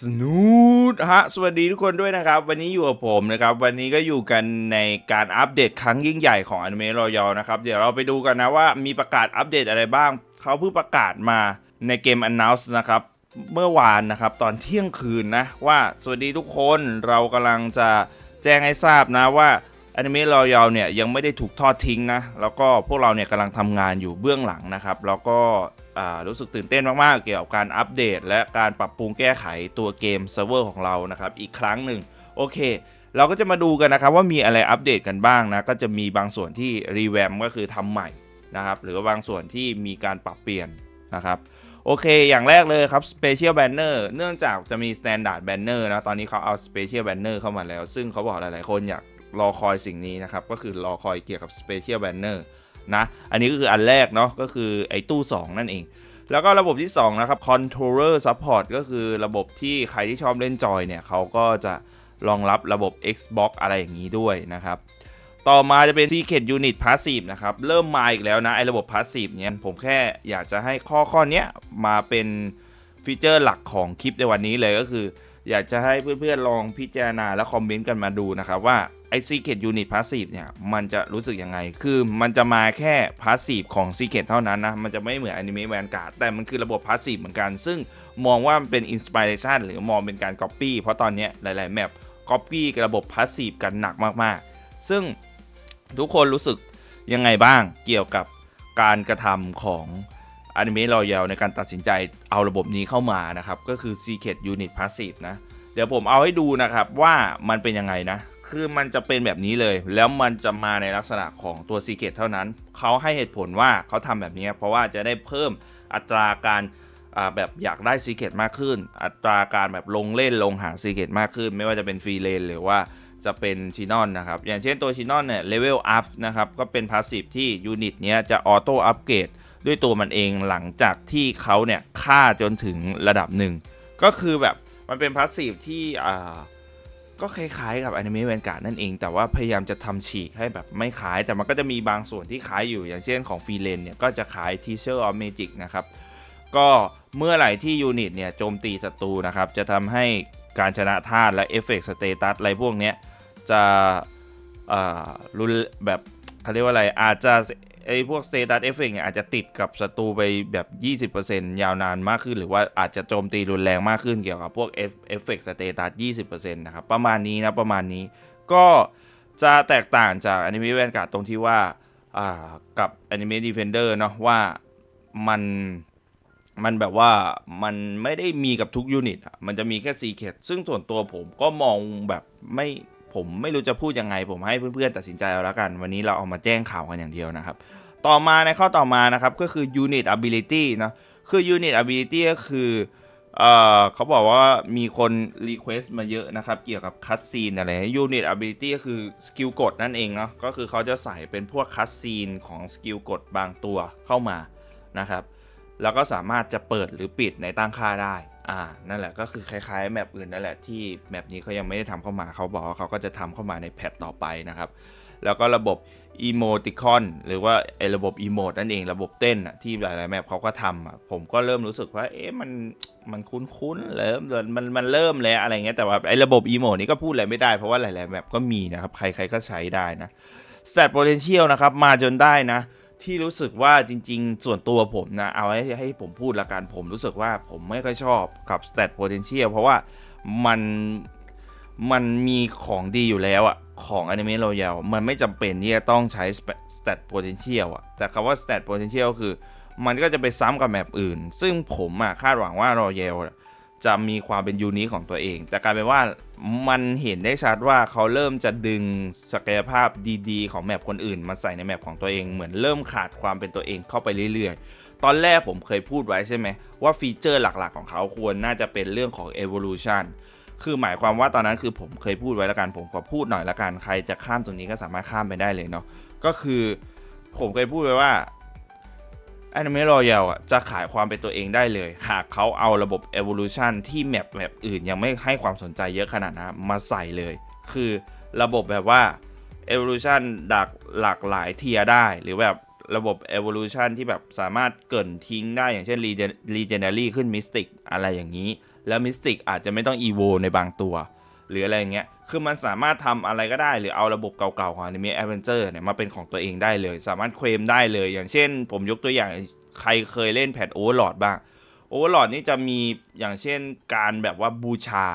สนูดฮะสวัสดีทุกคนด้วยนะครับ วันนี้อยู่กับผมนะครับ วันนี้ก็อยู่กันในการอัปเดตครั้งยิ่งใหญ่ของ Anime Royale นะครับ เดี๋ยวเราไปดูกันนะว่ามีประกาศอัปเดตอะไรบ้าง เขาเพิ่งประกาศมาในเกม Announce นะครับ เมื่อวานนะครับ ตอนเที่ยงคืนนะ ว่าสวัสดีทุกคนเรากำลังจะแจ้งให้ทราบนะว่า Anime Royale เนี่ยยังไม่ได้ถูกทอดทิ้งนะแล้วก็พวกเราเนี่ยกำลังทำงานอยู่เบื้องหลังนะครับ แล้วก็ รู้สึกตื่นเต้นมาก ๆ เกี่ยวกับการอัปเดต และการปรับปรุงแก้ไขตัวเกมเซิร์ฟเวอร์ของเรานะครับอีกครั้งหนึ่งโอเค เราก็จะมาดูกันนะครับว่ามีอะไรอัปเดตกันบ้างนะก็จะมีบางส่วนที่รีแวมก็คือทำใหม่นะครับหรือว่าบางส่วนที่มีการปรับเปลี่ยนนะครับโอเค อย่างแรกเลยครับ Special Banner เนื่องจากจะมี Standard Banner นะ ตอนนี้เขาเอา Special Banner เข้ามาแล้ว ซึ่งเขาบอกหลาย ๆ คนอยากรอคอยสิ่งนี้นะครับ ก็คือรอคอยเกี่ยวกับ Special Banner นะอันนี้ก็คืออันแรกเนาะก็คือไอ้ตู้ 2 นั่นเอง แล้วก็ระบบที่ 2 นะครับ Controller Support ก็คือระบบที่ใครที่ชอบเล่นจอยเนี่ยเขาก็จะรองรับระบบ Xbox อะไรอย่างนี้ด้วยนะครับ ต่อมาจะเป็น Secret Unit Passive นะครับ เริ่มมาอีกแล้วนะ ไอ้ระบบ Passive เนี่ยผมแค่อยากจะให้ข้อข้อนี้มาเป็นฟีเจอร์หลักของคลิปในวันนี้เลยก็คือ อยากจะให้เพื่อนๆลองพิจารณาและคอมเมนต์กันมาดูนะครับว่า ไอ้ Secret Unit Passive เนี่ย มันจะรู้สึกยังไง คือมันจะมาแค่ Passive ของ Secret เท่านั้นนะ มันจะไม่เหมือน Anime Vanguard แต่มันคือระบบ Passive เหมือนกัน ซึ่งมองว่ามันเป็น Inspiration หรือมองเป็นการ Copy เพราะตอนนี้ยหลาย ๆ แมป Copy กับระบบ Passive กันหนักมาก ๆ ซึ่งทุกคนรู้สึกยังไงบ้างเกี่ยวกับการกระทำของ Anime Royale ในการตัดสินใจเอาระบบนี้เข้ามานะครับ ก็คือ Secret Unit Passive นะ เดี๋ยวผมเอาให้ดูนะครับว่ามันเป็นยังไงนะ คือมันจะเป็นแบบนี้เลย แล้วมันจะมาในลักษณะของตัว Secret เท่านั้น เขาให้เหตุผลว่าเขาทำแบบนี้ เพราะว่าจะได้เพิ่มอัตราการแบบอยากได้ Secret มากขึ้น อัตราการแบบลงเล่นลงหา Secret มากขึ้น ไม่ว่าจะเป็นฟรีเลนหรือว่าจะเป็นชินอนนะครับ อย่างเช่นตัวชินอนเนี่ยเลเวลอัพนะครับ ก็เป็นพาสซีฟที่ยูนิตเนี้ยจะออโต้อัปเกรดด้วยตัวมันเองหลังจากที่เขาเนี่ยฆ่าจนถึงระดับหนึ่ง ก็คือแบบมันเป็นพาสซีฟที่อ่า ก็คล้ายๆกับ Anime Vanguard นั่นเอง แต่ว่าพยายามจะทำฉีกให้แบบไม่คล้าย แต่มันก็จะมีบางส่วนที่คล้ายอยู่อย่างเช่นของฟีเลนเนี่ยก็จะคล้าย Teacher of Magic นะครับ ก็เมื่อไหร่ที่ยูนิตเนี่ยโจมตีศัตรูนะครับ จะทำให้การชนะธาตุและเอฟเฟกต์สเตตัสอะไรพวกเนี้ยจะอ่ารุนแบบเขาเรียกว่าอะไรอาจจะ ไอ้พวกสเตตัสเอฟเฟกเนี่ยอาจจะติดกับศัตรูไปแบบ 20%ยาวนานมากขึ้น หรือว่าอาจจะโจมตีรุนแรงมากขึ้นเกี่ยวกับพวกเอฟเฟกต์สเตตัส20%นะครับ ประมาณนี้นะประมาณนี้ ก็จะแตกต่างจาก Anime Vanguard ตรงที่ว่าอ่ากับ Anime Defender เนาะว่ามันมันแบบว่ามันไม่ได้มีกับทุกยูนิตอะ มันจะมีแค่ซีเค t ซึ่งส่วนตัวผมก็มองแบบไม่ ผมไม่รู้จะพูดยังไง ผมให้เพื่อนๆตัดสินใจเอาละกัน วันนี้เราเอามาแจ้งข่าวกันอย่างเดียวนะครับ ต่อมาในข้อต่อมานะครับก็คือ unit ability นะคือ unit ability ก็คือเอ่อเขาบอกว่ามีคน request มาเยอะนะครับ เกี่ยวกับ cutscene อะไร unit ability ก็คือสกิลกดนั่นเองเนาะก็คือเขาจะใส่เป็นพวก cutscene ของสกิลกดบางตัวเข้ามานะครับ แล้วก็สามารถจะเปิดหรือปิดในตั้งค่าได้ อ่านั่นแหละก็คือคล้ายๆแมปอื่นนั่นแหละที่แมปนี้เขายังไม่ได้ทำเข้ามาเขาบอกว่าเขาก็จะทำเข้ามาในแพทต่อไปนะครับ แล้วก็ระบบ emoticon หรือว่าไอ้ระบบ emote นั่นเองระบบเต้นอะที่หลายๆแมปเขาก็ทำอะผมก็เริ่มรู้สึกว่า เอ๊ะมันมันคุ้นๆเริ่มมันมันเริ่มแล้วอะไรเงี้ยแต่ว่าไอ้ระบบ emote นี้ก็พูดอะไรไม่ได้เพราะว่าหลายๆแมปก็มีนะครับ ใครๆก็ใช้ได้นะ stat potential นะครับมาจนได้นะ ที่รู้สึกว่าจริง ๆ ส่วนตัวผมนะ เอาให้ให้ผมพูดละกันผมรู้สึกว่าผมไม่ค่อยชอบกับ stat potential เพราะว่ามันมันมีของดีอยู่แล้วอะของ Anime Royale มันไม่จำเป็นที่จะต้องใช้ stat potential อะแต่คำว่า stat potential คือมันก็จะไปซ้ำกับแมปอื่น ซึ่งผมอะคาดหวังว่า Royale จะมีความเป็นยูนิคของตัวเอง แต่กลายเป็นว่า มันเห็นได้ชัดว่าเขาเริ่มจะดึงศักยภาพดีๆ ของแมปคนอื่น มาใส่ในแมปของตัวเองเหมือนเริ่มขาดความเป็นตัวเองเข้าไปเรื่อยๆ ตอนแรกผมเคยพูดไว้ใช่ไหมว่าฟีเจอร์หลักๆของเขาควรน่าจะเป็นเรื่องของ evolution คือหมายความว่าตอนนั้นคือผมเคยพูดไว้แล้วกันผมขอพูดหน่อยละกันใครจะข้ามตรงนี้ก็สามารถข้ามไปได้เลยเนาะก็คือผมเคยพูดไว้ว่า Anime Royale อะจะขายความเป็นตัวเองได้เลย หากเขาเอาระบบ Evolution ที่แมปแมปอื่นยังไม่ให้ความสนใจเยอะขนาดนั้มาใส่เลย คือระบบแบบว่า Evolution ดักหลากหลายเทียได้ หรือแบบระบบ Evolution ที่แบบสามารถเกินทิ้งได้อย่างเช่น Regen- Legendary ขึ้น Mystic อะไรอย่างนี้ แล้วมิสติกอาจจะไม่ต้องอีโวในบางตัว หรืออะไรอย่างเงี้ย คือมันสามารถทำอะไรก็ได้หรือเอาระบบเก่าๆของ Anime Adventure เนี่ยมาเป็นของตัวเองได้เลย สามารถเคลมได้เลย อย่างเช่น ผมยกตัวอย่างใครเคยเล่นแพท Overlord บ้าง Overlord นี่จะมีอย่างเช่นการแบบว่าบูชา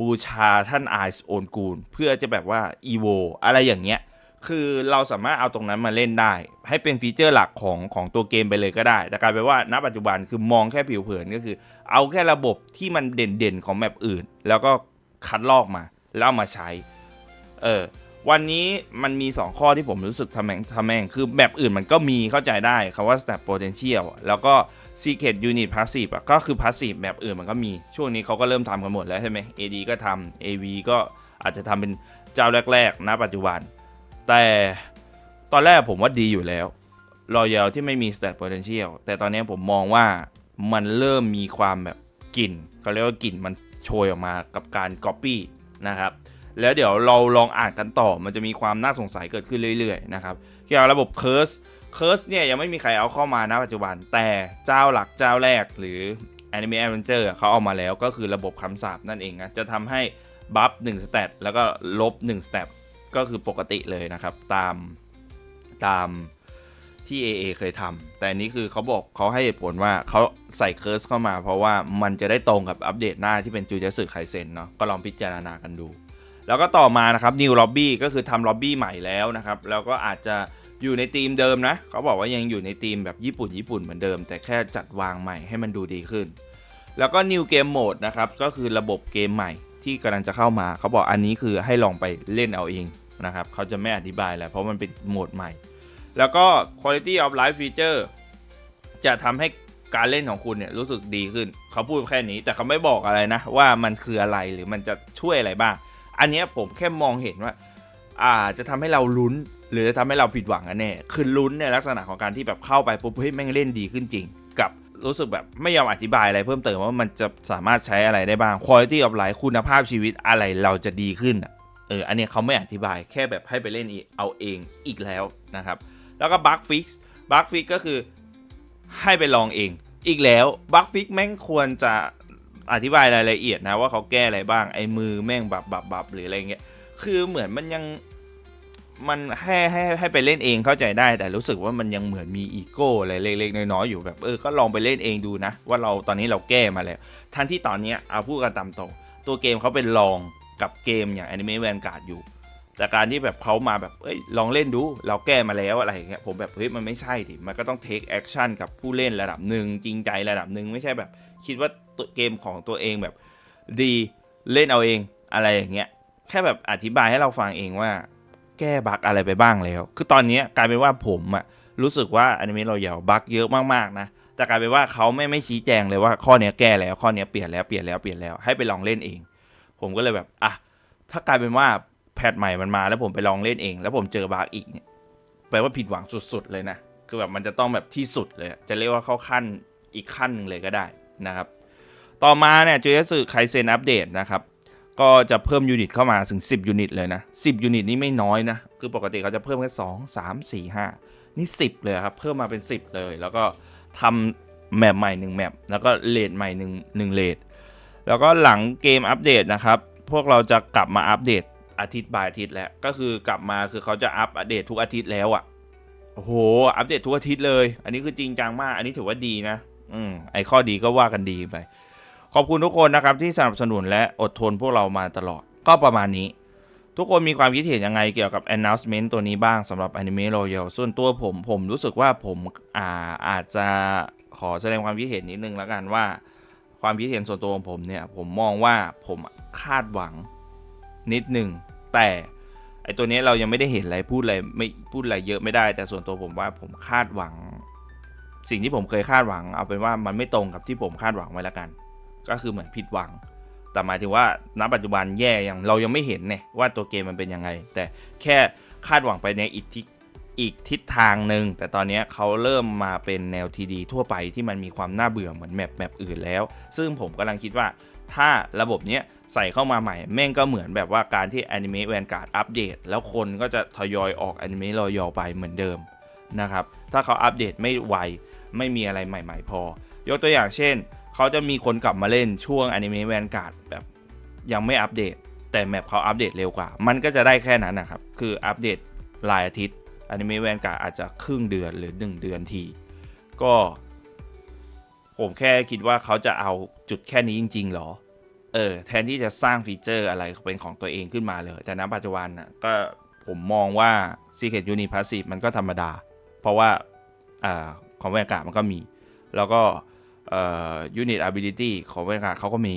บูชาท่านไอซ์โอนกูลเพื่อจะแบบว่าอีโวอะไรอย่างเงี้ยคือเราสามารถเอาตรงนั้นมาเล่นได้ ให้เป็นฟีเจอร์หลักของของตัวเกมไปเลยก็ได้ แต่กลายเป็นว่าณปัจจุบันคือมองแค่ผิวเผินก็คือ เอาแค่ระบบที่มันเด่นๆของแมปอื่น แล้วก็คัดลอกมา แล้วมาใช้ เออ วันนี้มันมี 2 ข้อที่ผมรู้สึกทำแม่งทำแม่ง คือแมปอื่นมันก็มีเข้าใจได้คำว่า stat potential แล้วก็ secret unit passive อะก็คือ passive แมปอื่นมันก็มี ช่วงนี้เขาก็เริ่มทำกันหมดแล้วใช่ไหม AD ก็ทำ AV ก็อาจจะทำเป็นเจ้าแรกๆณปัจจุบัน แต่ตอนแรกผมว่าดีอยู่แล้วรอยัลที่ไม่มี stat potential แต่ตอนนี้ผมมองว่ามันเริ่มมีความแบบกลิ่นเขาเรียกว่ากลิ่นมันโชยออกมากับการ copy นะครับ แล้วเดี๋ยวเราลองอ่านกันต่อ มันจะมีความน่าสงสัยเกิดขึ้นเรื่อยๆนะครับ เกี่ยวกับระบบ Curse Curse เนี่ยยังไม่มีใครเอาเข้ามานะปัจจุบัน แต่เจ้าหลักเจ้าแรกหรือ Anime Adventure เขาเอามาแล้วก็คือระบบคำสาปนั่นเองนะ จะทำให้บัฟ1สเตตแล้วก็ลบ1สเตตก็คือปกติเลยนะครับ ตามตาม ที่ AA เคยทำแต่อันนี้คือเขาบอกเขาให้เหตุผลว่าเขาใส่เคิร์สเข้ามา เพราะว่ามันจะได้ตรงกับอัปเดตหน้าที่เป็นจูเจสึไคเซนเนาะก็ลองพิจารณากันดู แล้วก็ต่อมานะครับ New Lobby ก็คือทำล็อบบี้ใหม่แล้วนะครับ แล้วก็อาจจะอยู่ในธีมเดิมนะเขาบอกว่ายังอยู่ในธีมแบบญี่ปุ่นญี่ปุ่นเหมือนเดิม แต่แค่จัดวางใหม่ให้มันดูดีขึ้น แล้วก็ New Game Mode นะครับก็คือระบบเกมใหม่ที่กำลังจะเข้ามาเขาบอกอันนี้คือให้ลองไปเล่นเอาเองนะครับเขาจะไม่อธิบายแล้วเพราะมันเป็นโหมดใหม่ แล้วก็ Quality of Life Feature จะทำให้การเล่นของคุณเนี่ยรู้สึกดีขึ้น เขาพูดแค่นี้ แต่เขาไม่บอกอะไรนะ ว่ามันคืออะไรหรือมันจะช่วยอะไรบ้าง อันนี้ผมแค่มองเห็นว่าอ่าจะทำให้เราลุ้น หรือจะทำให้เราผิดหวังกันแน่คือลุ้นในลักษณะของการที่แบบเข้าไปปุ๊บเฮ้ยแม่งเล่นดีขึ้นจริง กับรู้สึกแบบไม่ยอมอธิบายอะไรเพิ่มเติมว่ามันจะสามารถใช้อะไรได้บ้าง quality of life คุณภาพชีวิตอะไรเราจะดีขึ้นเอออันนี้เขาไม่อธิบายแค่แบบให้ไปเล่นเอาเองอีกแล้วนะครับ แล้วก็ bug fix bug fix ก็คือให้ไปลองเอง อีกแล้ว bug fix แม่งควรจะอธิบายรายละเอียดนะว่าเขาแก้อะไรบ้างไอ้มือแม่งบับบับบับหรืออะไรเงี้ยคือเหมือนมันยังมันให้ให้ให้ไปเล่นเองเข้าใจได้ แต่รู้สึกว่ามันยังเหมือนมีอีโก้อะไรเล็กๆน้อยๆอยู่แบบเออก็ลองไปเล่นเองดูนะ ว่าเราตอนนี้เราแก้มาแล้วทั้งที่ตอนเนี้ยเอาพูดกันตามตรงตัวเกมเขาเป็นลองกับเกมอย่าง Anime Vanguard อยู่ แต่การที่แบบเขามาแบบเอ้ยลองเล่นดู เราแก้มาแล้วอะไรอย่างเงี้ยผมแบบเฮ้ยมันไม่ใช่ดิมันก็ต้อง take action กับผู้เล่นระดับหนึ่งจริงใจระดับหนึ่งไม่ใช่แบบ คิดว่าเกมของตัวเองแบบดีเล่นเอาเองอะไรอย่างเงี้ยแค่แบบอธิบายให้เราฟังเองว่า แก้บั๊กอะไรไปบ้างแล้ว คือตอนนี้กลายเป็นว่าผมอะรู้สึกว่าอนิเมะเราเหยาบั๊กเยอะมากๆนะแต่กลายเป็นว่าเขาไม่ไม่ชี้แจงเลยว่าข้อเนี้ยแก้แล้วข้อเนี้ยเปลี่ยนแล้วเปลี่ยนแล้วเปลี่ยนแล้วให้ไปลองเล่นเอง ผมก็เลยแบบอะถ้ากลายเป็นว่า แพทใหม่มันมาแล้วผมไปลองเล่นเอง แล้วผมเจอบั๊กอีกเนี่ยแปลว่าผิดหวังสุดๆเลยนะ คือแบบมันจะต้องแบบที่สุดเลย จะเรียกว่าเข้าขั้นอีกขั้นหนึ่งเลยก็ได้นะครับ ต่อมาเนี่ยจูเอสไคเซนอัปเดตนะครับ ก็จะเพิ่มยูนิตเข้ามาถึง 10 ยูนิตเลยนะ 10 ยูนิตนี่ไม่น้อยนะ คือปกติเขาจะเพิ่มแค่2 3 4 5 นี่ 10 เลยครับ เพิ่มมาเป็น 10 เลย แล้วก็ทำแมปใหม่1แมปแล้วก็เลดใหม่1 1เลดแล้วก็หลังเกมอัปเดตนะครับ พวกเราจะกลับมาอัปเดต อาทิตย์บ่ายอาทิตย์แล้ว ก็คือกลับมาคือเขาจะอัปเดตทุกอาทิตย์แล้วอะ่ะโอ้โห อัปเดตทุกอาทิตย์เลย อันนี้คือจริงจังมาก อันนี้ถือว่าดีนะ อืม ไอข้อดีก็ว่ากันดีไป ขอบคุณทุกคนนะครับที่สนับสนุนและอดทนพวกเรามาตลอด ก็ประมาณนี้ ทุกคนมีความคิดเห็นยังไงเกี่ยวกับ announcement ตัวนี้บ้างสำหรับ Anime Royal ส่วนตัวผมผมรู้สึกว่าผมอ่าอาจจะขอแสดงความคิดเห็นนิดนึงแล้วกันว่า ความคิดเห็นส่วนตัวของผมเนี่ย ผมมองว่าผมคาดหวังนิดนึง แต่ไอตัวนี้เรายังไม่ได้เห็นอะไรพูดอะไรไม่พูดอะไรเยอะไม่ได้ แต่ส่วนตัวผมว่าผมคาดหวัง สิ่งที่ผมเคยคาดหวัง เอาเป็นว่ามันไม่ตรงกับที่ผมคาดหวังไว้ล้วกัน ก็คือเหมือนผิดหวัง แต่หมายถึงว่าณปัจจุบันแย่ยังเรายังไม่เห็นเนี่ยว่าตัวเกมมันเป็นยังไง แต่แค่คาดหวังไปในอีกทิศอีกทิศทางหนึ่งแต่ตอนนี้เขาเริ่มมาเป็นแนวทีดีทั่วไปที่มันมีความน่าเบื่อเหมือนแมปแมปอื่นแล้ว ซึ่งผมกำลังคิดว่าถ้าระบบเนี้ย ใส่เข้ามาใหม่ แม่งก็เหมือนแบบว่าการที่ Anime Vanguard อัปเดต แล้วคนก็จะทยอยออก Anime Royal ไปเหมือนเดิมนะครับ ถ้าเขาอัปเดตไม่ไว ไม่มีอะไรใหม่ ๆ พอ ยกตัวอย่างเช่น เขาจะมีคนกลับมาเล่นช่วงแอนิเมะแวนการ์ดแบบยังไม่อัปเดต แต่แมปเขาอัปเดตเร็วกว่า มันก็จะได้แค่นั้นนะครับ คืออัปเดตรายอาทิตย์แอนิเมะแวนการ์ดอาจจะครึ่งเดือนหรือ 1 เดือนที ก็ ผมแค่คิดว่าเขาจะเอาจุดแค่นี้จริง ๆ หรอ เออแทนที่จะสร้างฟีเจอร์อะไรเป็นของตัวเองขึ้นมาเลย แต่ณปัจจุบันน่ะก็ผมมองว่า Secret u n i Passive มันก็ธรรมดา เพราะว่าอของแวนการ์ดมันก็มี แล้วก็เอ่อ Unit Ability ของแวนการ์ดเขาก็มี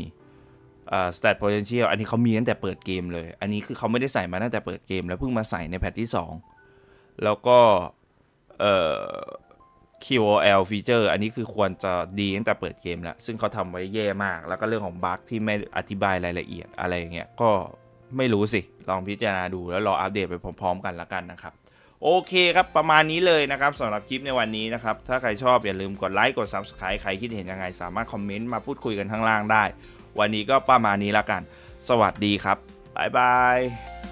อ่า Stat Potential อันนี้เขามีตั้งแต่เปิดเกมเลย อันนี้คือเขาไม่ได้ใส่มาตั้งแต่เปิดเกม แล้วเพิ่งมาใส่ในแพทที่ 2 แล้วก็เ QOL ฟีเจอร์อันนี้คือควรจะดีตั้งแต่เปิดเกมแล้ว ซึ่งเขาทำไว้แย่มาก แล้วก็เรื่องของบั๊กที่ไม่อธิบายรายละเอียดอะไรอย่างเงี้ยก็ไม่รู้สิ ลองพิจารณาดูแล้วรออัปเดตไปพร้อมๆกันละกันนะครับ โอเคครับ ประมาณนี้เลยนะครับสำหรับคลิปในวันนี้นะครับ ถ้าใครชอบอย่าลืมกดไลค์กด Subscribe ใครคิดเห็นยังไง สามารถคอมเมนต์มาพูดคุยกันข้างล่างได้ วันนี้ก็ประมาณนี้ละกัน สวัสดีครับบ๊ายบาย